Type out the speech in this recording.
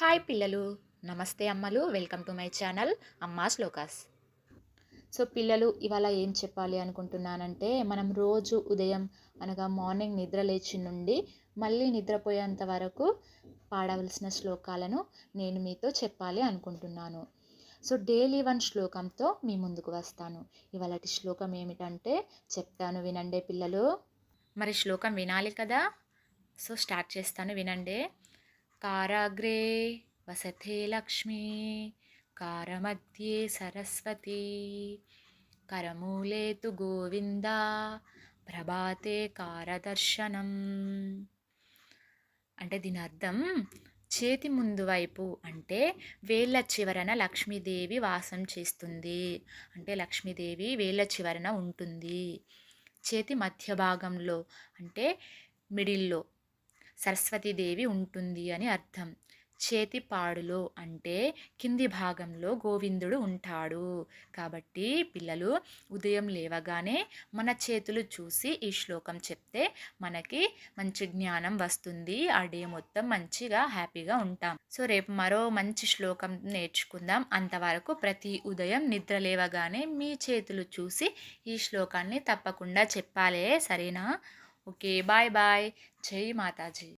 Hi పిల్లలు నమస్తే అమ్మలు వెల్కమ్ టు మై ఛానల్ అమ్మా శ్లోకాస్. సో పిల్లలు ఇవాళ ఏం చెప్పాలి అనుకుంటున్నానంటే మనం రోజు ఉదయం అనగా మార్నింగ్ నిద్ర లేచి నుండి మళ్ళీ నిద్రపోయేంత వరకు పాడవలసిన శ్లోకాలను నేను మీతో చెప్పాలి అనుకుంటున్నాను. సో డైలీ వన్ శ్లోకంతో మీ ముందుకు వస్తాను. ఇవాళటి శ్లోకం ఏమిటంటే చెప్తాను వినండి పిల్లలు. మరి శ్లోకం వినాలి కదా? సో స్టార్ట్ చేస్తాను వినండి. కారాగ్రే వసతే లక్ష్మీ కారమధ్యే సరస్వతి. కరమూలే తు గోవింద ప్రభాతే కారదర్శనం. అంటే దీని అర్థం చేతి ముందు వైపు అంటే వేళ్ళ చివరన లక్ష్మీదేవి వాసం చేస్తుంది. అంటే లక్ష్మీదేవి వేళ్ళ చివరన ఉంటుంది. చేతి మధ్య భాగంలో అంటే మిడిల్లో సరస్వతీదేవి ఉంటుంది అని అర్థం. చేతి పాడులో అంటే కింది భాగంలో గోవిందుడు ఉంటాడు. కాబట్టి పిల్లలు ఉదయం లేవగానే మన చేతులు చూసి ఈ శ్లోకం చెప్తే మనకి మంచి జ్ఞానం వస్తుంది. ఆ డే మొత్తం మంచిగా హ్యాపీగా ఉంటాం. సో రేపు మరో మంచి శ్లోకం నేర్చుకుందాం. అంతవరకు ప్రతి ఉదయం నిద్ర లేవగానే మీ చేతులు చూసి ఈ శ్లోకాన్ని తప్పకుండా చెప్పాలే. సరేనా? Okay bye bye. జై మాతాజీ.